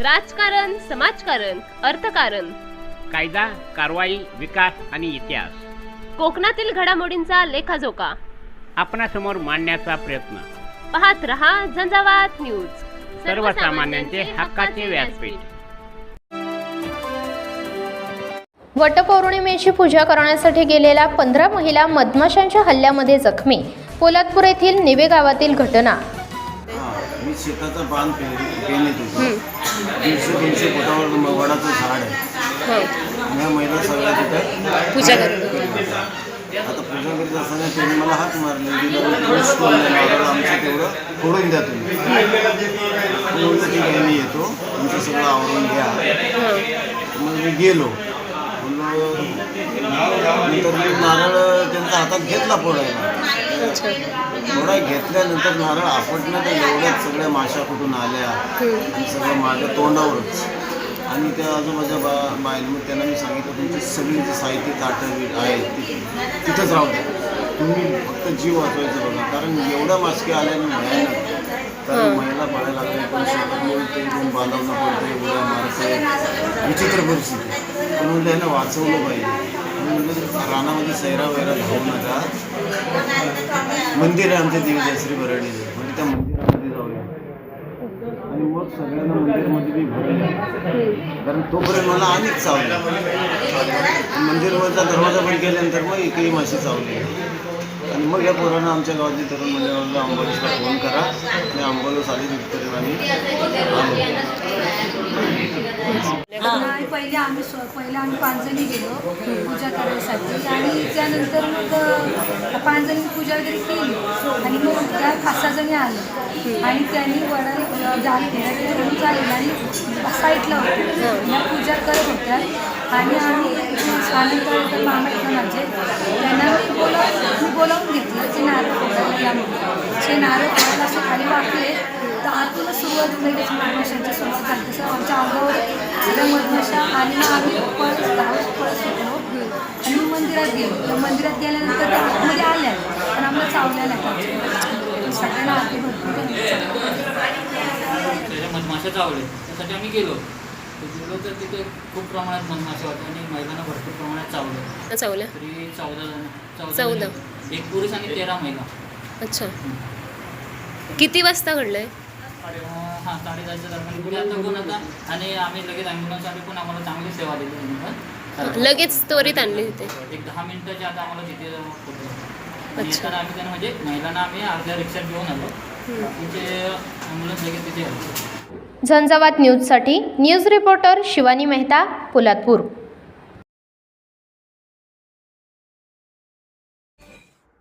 राजकारण समाजकारण अर्थकारण. कायदा कारवाई विकास आणि इतिहास. कोकणातील घडामोडींचा लेखाजोखा. आपणासमोर मांडण्याचा प्रयत्न. पाहत रहा झंझावात न्यूज. सर्वसामान्यांचे हक्काचे व्यासपीठ. वटपौर्णिमेची पूजा करण्यासाठी गेलेल्या पंधरा महिला मधमाशांच्या हल्ल्यामध्ये जखमी. पोलादपूर येथील निवे गावातील घटना. मी शेताचा होतो. दीडशे दोनशे फुटावर वडाचं झाड आहे. आणि या महिला सगळ्या तिथं पूजा करत आता पूजा करीत असताना त्यांनी मला हाक मारले आमचं तेवढं फोडून द्या तुम्ही. ठीक आहे मी येतो तुमचं सगळं आवरून घ्या. मग मी गेलो. नंतर मी नारळ त्यांचा हातात घेतला फोडायला थोडा घेतल्यानंतर नारळ आपटलं तर एवढ्याच सगळ्या माशा कुठून आल्या? आणि सगळं माझ्या तोंडावरच. आणि त्या आजूबाजूच्या बा बाहेर मग त्यांना मी सांगितलं तुमची सगळी जी साहित्य ताटं वीट आहेत ती तिथंच राहू द्या. तुम्ही फक्त जीव वाचवायचं बघा. कारण एवढ्या मास्के आल्या आणि भयानक. कारण महिला पडायला लागल्या पण शेतात कोण बांधवणं पडते उड्या मारते विचित्र परिस्थिती. पण ह्यांना वाचवलं पाहिजे. म्हणलं रानामध्ये सैरा वैरा धावू नका. मंदिर आहे आमच्या देवी श्री बरडीचं. म्हणजे त्या मंदिरामध्ये जाऊया. आणि मग सगळ्यांना मंदिरमध्ये मी भरले कारण तोपर्यंत मला अनेक चावलं. मंदिरवरचा दरवाजा पण केल्यानंतर मग एकही मासे चावली आणि मग या पोरांना आमच्या गावातली तरुण मंडळाला अंबालीसला फोन करा. आणि अंबालीस आली तिथपर्यंत आम्ही आणि पहिले आम्ही स्व पहिले आम्ही पांजणी गेलो पूजा करण्यासाठी. आणि त्यानंतर मग पांजणी पूजा वगैरे केली. आणि मग त्या पाच सहा जणी आल्या. आणि त्यांनी वडा जाल घेऊन चालेल आणि साईडला होते. या पूजा करत होत्या. आणि आम्ही आम्ही मामा माझे. त्यांना मी बोलावून मी बोलावून घेतलं ते नारळ फोडायला या म्हणून ते नारळ फोडायला असे खाली वाकले तर सुरुवात लगेच मधमाशांची सुरुवात झाली तसं आमच्या अंगावर सगळ्या मधमाशा आणि मग आम्ही पळत धावत पळत सुटलो. आणि मग मंदिरात गेलो. तर मंदिरात गेल्यानंतर त्या आतमध्ये आल्या. पण आम्हाला चावल्या नाही सगळ्यांना आधी भरपूर मधमाशा चावले. त्यासाठी आम्ही गेलो. तर गेलो तर तिथे खूप प्रमाणात मधमाशा होत्या आणि महिलांना भरपूर प्रमाणात चावलं. चावल्या? तरी चौदा जण चौदा. जण. एक पुरुष आणि तेरा महिला. अच्छा. किती वाजता घडलंय? हां साडेदहाच्या दरम्यान आता कोण आता? आणि आम्ही लगेच ॲम्ब्युलन्स आले पण आम्हाला चांगली सेवा दिली त्यांनी लगेच त्वरित आणली तिथे एक दहा मिनिटाच्या आता आम्हाला तिथे होतो. येताना आम्ही त्यांना म्हणजे महिलांना आम्ही अर्ध्या रिक्षात घेऊन आलो. तिथे ॲम्ब्युलन्स लगेच तिथे झंझावात न्यूजसाठी न्यूज रिपोर्टर शिवानी मेहता पोलादपूर